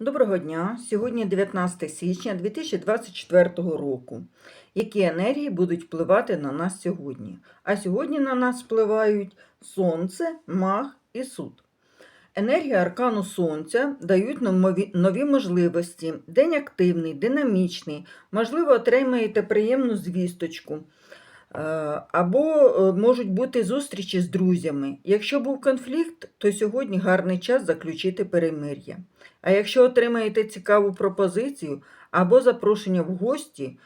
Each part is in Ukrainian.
Доброго дня! Сьогодні 19 січня 2024 року. Які енергії будуть впливати на нас сьогодні? А сьогодні на нас впливають Сонце, Маг і Суд. Енергії аркану Сонця дають нам нові можливості. День активний, динамічний. Можливо, отримаєте приємну звісточку. Е, Або е, можуть бути зустрічі з друзями. Якщо був конфлікт, то сьогодні гарний час заключити перемир'я. А якщо отримаєте цікаву пропозицію або запрошення в гості,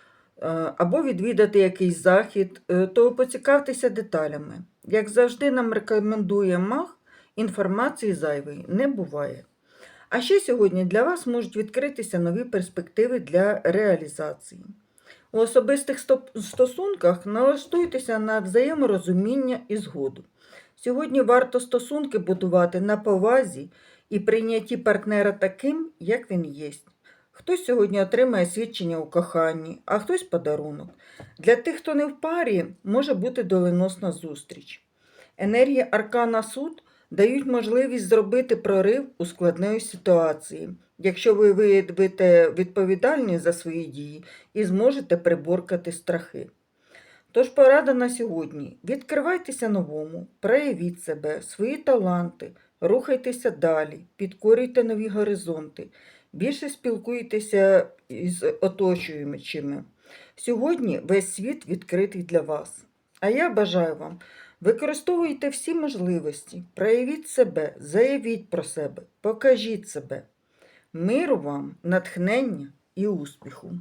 е, або відвідати якийсь захід, то поцікавтеся деталями. Як завжди нам рекомендує маг, інформації зайвої не буває. А ще сьогодні для вас можуть відкритися нові перспективи для реалізації. У особистих стосунках налаштуйтеся на взаєморозуміння і згоду. Сьогодні варто стосунки будувати на повазі і прийнятті партнера таким, як він є. Хтось сьогодні отримає свідчення у коханні, а хтось подарунок. Для тих, хто не в парі, може бути доленосна зустріч. Енергії аркана суд дають можливість зробити прорив у складної ситуації, якщо ви виявите відповідальність за свої дії і зможете приборкати страхи. Тож порада на сьогодні: відкривайтеся новому, проявіть себе, свої таланти, рухайтеся далі, підкорюйте нові горизонти, більше спілкуйтеся із оточуючими. Сьогодні весь світ відкритий для вас. А я бажаю вам використовуйте всі можливості, проявіть себе, заявіть про себе, покажіть себе. Миру вам, натхнення і успіху!